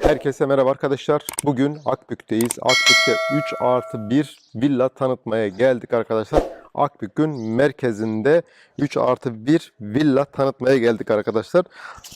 Herkese merhaba arkadaşlar. Bugün Akbük'teyiz. Akbük'te 3 artı 1 villa tanıtmaya geldik arkadaşlar. Akbük'ün merkezinde 3 artı 1 villa tanıtmaya geldik arkadaşlar.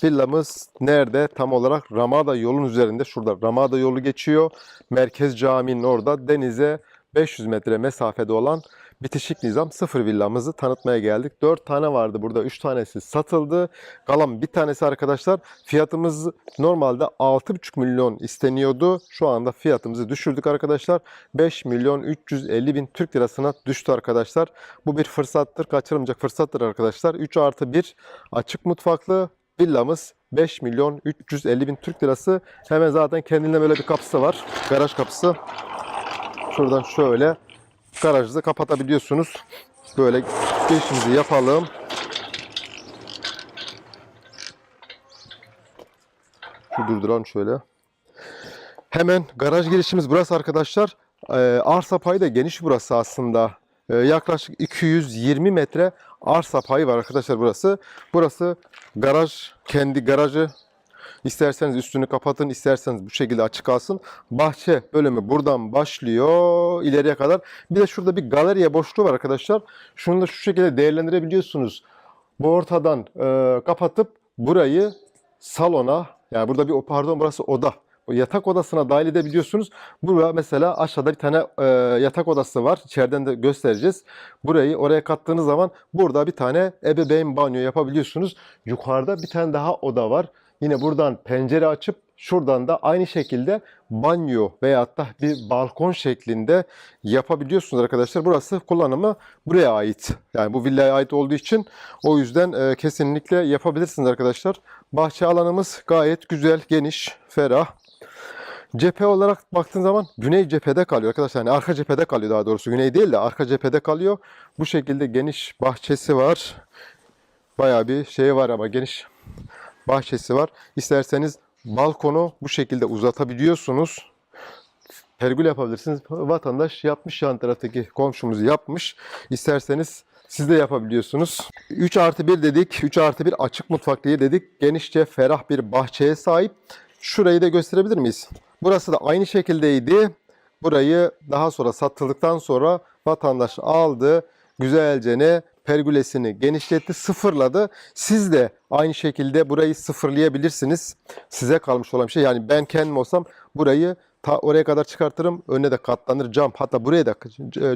Villamız nerede? Tam olarak Ramada yolun üzerinde. Şurada Ramada yolu geçiyor. Merkez caminin orada denize 500 metre mesafede olan bitişik nizam sıfır villamızı tanıtmaya geldik. 4 tane vardı burada 3 tanesi satıldı. Kalan bir tanesi arkadaşlar fiyatımız normalde 6,5 milyon isteniyordu. Şu anda fiyatımızı düşürdük arkadaşlar. 5 milyon 350 bin Türk lirasına düştü arkadaşlar. Bu bir fırsattır. Kaçırılmayacak fırsattır arkadaşlar. 3 artı 1 açık mutfaklı villamız 5 milyon 350 bin Türk lirası. Hemen zaten kendine böyle bir kapısı var. Garaj kapısı. Şuradan şöyle garajı da kapatabiliyorsunuz. Böyle girişimizi yapalım. Şu durduralım şöyle. Hemen garaj girişimiz burası arkadaşlar. Ee, arsa payı da geniş burası aslında. Ee, yaklaşık 220 metre arsa payı var arkadaşlar burası. Burası garaj, kendi garajı. İsterseniz üstünü kapatın, isterseniz bu şekilde açık kalsın. Bahçe bölümü buradan başlıyor ileriye kadar. Bir de şurada bir galeriye boşluğu var arkadaşlar. Şunu da şu şekilde değerlendirebiliyorsunuz. Bu ortadan e, kapatıp burayı salona, yani burada bir pardon burası oda. Yatak odasına dahil edebiliyorsunuz. Burada mesela aşağıda bir tane e, yatak odası var. İçeriden de göstereceğiz. Burayı oraya kattığınız zaman burada bir tane ebeveyn banyo yapabiliyorsunuz. Yukarıda bir tane daha oda var. Yine buradan pencere açıp şuradan da aynı şekilde banyo veyahut da bir balkon şeklinde yapabiliyorsunuz arkadaşlar. Burası kullanımı buraya ait. Yani bu villaya ait olduğu için o yüzden e, kesinlikle yapabilirsiniz arkadaşlar. Bahçe alanımız gayet güzel, geniş, ferah. Cephe olarak baktığın zaman güney cephede kalıyor arkadaşlar. Yani arka cephede kalıyor daha doğrusu. Güney değil de arka cephede kalıyor. Bu şekilde geniş bahçesi var. Bayağı bir şey var ama geniş bahçesi var. İsterseniz balkonu bu şekilde uzatabiliyorsunuz. Pergül yapabilirsiniz. Vatandaş yapmış yan taraftaki komşumuz yapmış. İsterseniz siz de yapabiliyorsunuz. 3 artı 1 dedik. 3 artı 1 açık mutfak diye dedik. Genişçe ferah bir bahçeye sahip. Şurayı da gösterebilir miyiz? Burası da aynı şekildeydi. Burayı daha sonra satıldıktan sonra vatandaş aldı. Güzelce ne pergülesini genişletti, sıfırladı. Siz de aynı şekilde burayı sıfırlayabilirsiniz. Size kalmış olan bir şey. Yani ben kendim olsam burayı ta oraya kadar çıkartırım. Önüne de katlanır cam. Hatta buraya da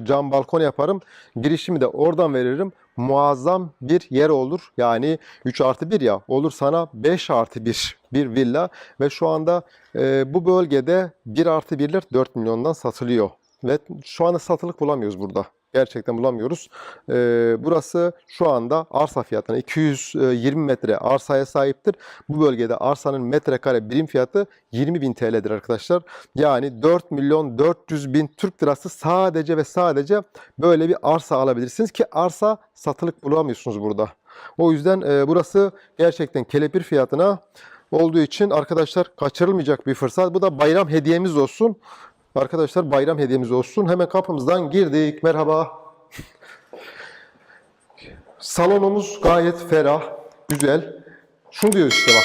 cam balkon yaparım. Girişimi de oradan veririm. Muazzam bir yer olur. Yani 3 artı 1 ya. Olur sana 5 artı 1 bir villa. Ve şu anda e, bu bölgede 1 artı 1'ler 4 milyondan satılıyor. Ve şu anda satılık bulamıyoruz burada. Gerçekten bulamıyoruz. Ee, burası şu anda arsa fiyatına 220 metre arsaya sahiptir. Bu bölgede arsanın metrekare birim fiyatı 20 bin TL'dir arkadaşlar. Yani 4 milyon 400 bin Türk lirası sadece ve sadece böyle bir arsa alabilirsiniz ki arsa satılık bulamıyorsunuz burada. O yüzden e, burası gerçekten kelepir fiyatına olduğu için arkadaşlar kaçırılmayacak bir fırsat. Bu da bayram hediyemiz olsun. Arkadaşlar bayram hediyemiz olsun. Hemen kapımızdan girdik. Merhaba. Salonumuz gayet ferah, güzel. Şunu diyor işte bak.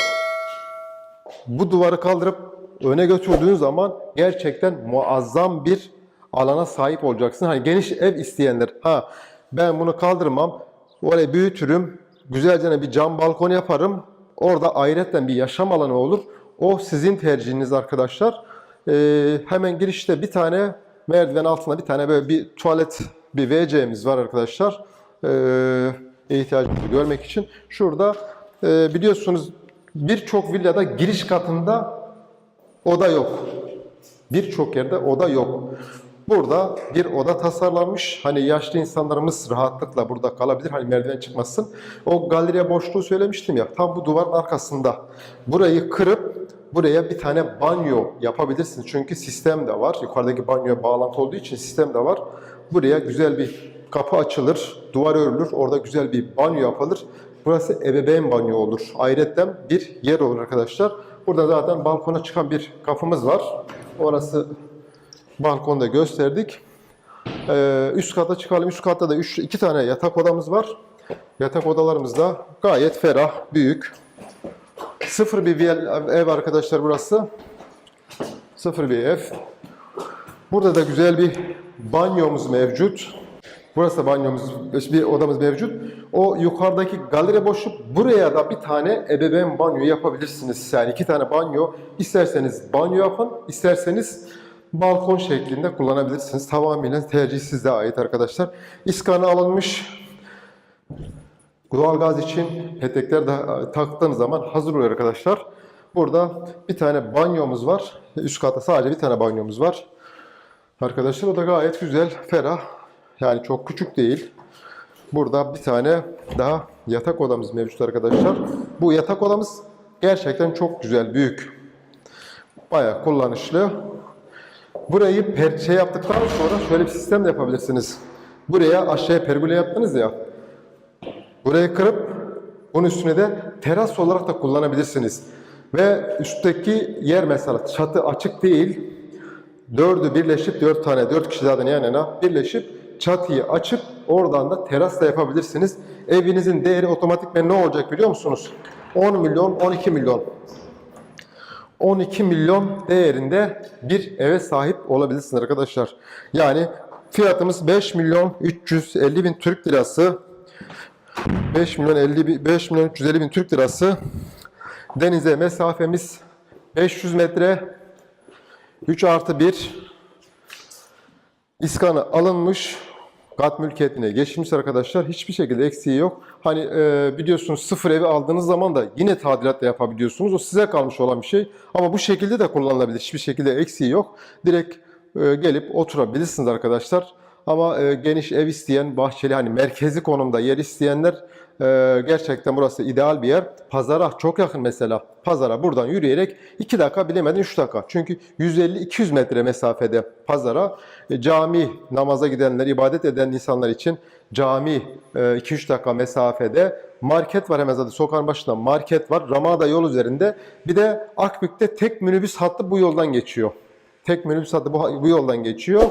Bu duvarı kaldırıp öne götürdüğün zaman gerçekten muazzam bir alana sahip olacaksın. Hani geniş ev isteyenler, ha ben bunu kaldırmam, orayı büyütürüm, güzelce bir cam balkon yaparım. Orada ayrıca bir yaşam alanı olur. O sizin tercihiniz arkadaşlar. Ee, hemen girişte bir tane merdiven altında bir tane böyle bir tuvalet bir WC'miz var arkadaşlar. Ee, ihtiyacımızı görmek için. Şurada e, biliyorsunuz birçok villada giriş katında oda yok. Birçok yerde oda yok. Burada bir oda tasarlanmış. Hani yaşlı insanlarımız rahatlıkla burada kalabilir. Hani merdiven çıkmasın. O galeriye boşluğu söylemiştim ya. Tam bu duvarın arkasında. Burayı kırıp buraya bir tane banyo yapabilirsiniz. Çünkü sistem de var. Yukarıdaki banyoya bağlantı olduğu için sistem de var. Buraya güzel bir kapı açılır, duvar örülür. Orada güzel bir banyo yapılır. Burası ebeveyn banyo olur. Ayrıca bir yer olur arkadaşlar. Burada zaten balkona çıkan bir kapımız var. Orası balkonda gösterdik. Ee, üst kata çıkalım. Üst katta da üç, iki tane yatak odamız var. Yatak odalarımız da gayet ferah, büyük. Sıfır bir ev arkadaşlar burası. Sıfır bir ev. Burada da güzel bir banyomuz mevcut. Burası da banyomuz, bir odamız mevcut. O yukarıdaki galeri boşluk. Buraya da bir tane ebeveyn banyo yapabilirsiniz. Yani iki tane banyo. İsterseniz banyo yapın, isterseniz balkon şeklinde kullanabilirsiniz. Tamamen tercih size ait arkadaşlar. İskanı alınmış. Doğalgaz için petekler de taktığınız zaman hazır oluyor arkadaşlar. Burada bir tane banyomuz var. Üst katta sadece bir tane banyomuz var. Arkadaşlar o da gayet güzel, ferah. Yani çok küçük değil. Burada bir tane daha yatak odamız mevcut arkadaşlar. Bu yatak odamız gerçekten çok güzel, büyük. Bayağı kullanışlı. Burayı per şey yaptıktan sonra şöyle bir sistem de yapabilirsiniz. Buraya aşağıya pergole yaptınız ya. Burayı kırıp bunun üstüne de teras olarak da kullanabilirsiniz. Ve üstteki yer mesela çatı açık değil. Dördü birleşip dört tane, dört kişi zaten yan yana birleşip çatıyı açıp oradan da teras da yapabilirsiniz. Evinizin değeri otomatikmen ne olacak biliyor musunuz? 10 milyon, 12 milyon. 12 milyon değerinde bir eve sahip olabilirsiniz arkadaşlar. Yani fiyatımız 5 milyon 350 bin Türk lirası. 5 milyon 50 bin, 5 milyon 350 bin Türk lirası. Denize mesafemiz 500 metre. 3 artı 1 iskanı alınmış. Kat mülkiyetine geçmiş arkadaşlar. Hiçbir şekilde eksiği yok. Hani e, biliyorsunuz sıfır evi aldığınız zaman da yine tadilat da yapabiliyorsunuz. O size kalmış olan bir şey. Ama bu şekilde de kullanılabilir. Hiçbir şekilde eksiği yok. Direkt e, gelip oturabilirsiniz arkadaşlar. Ama e, geniş ev isteyen, bahçeli hani merkezi konumda yer isteyenler e, gerçekten burası ideal bir yer. Pazara çok yakın mesela. Pazara buradan yürüyerek 2 dakika bilemedin 3 dakika. Çünkü 150-200 metre mesafede pazara e, cami namaza gidenler, ibadet eden insanlar için cami e, 2-3 dakika mesafede market var hemen zaten sokağın başında market var. Ramada yol üzerinde. Bir de Akbük'te tek minibüs hattı bu yoldan geçiyor. Tek minibüs hattı bu, bu yoldan geçiyor.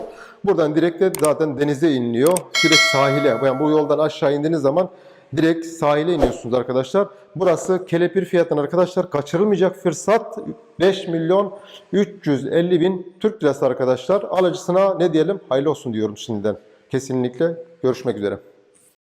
Buradan direkt de zaten denize iniliyor. Direkt sahile. Yani bu yoldan aşağı indiğiniz zaman direkt sahile iniyorsunuz arkadaşlar. Burası kelepir fiyatına arkadaşlar kaçırılmayacak fırsat. 5 milyon 350 bin Türk lirası arkadaşlar. Alıcısına ne diyelim? Hayırlı olsun diyorum şimdiden. Kesinlikle görüşmek üzere.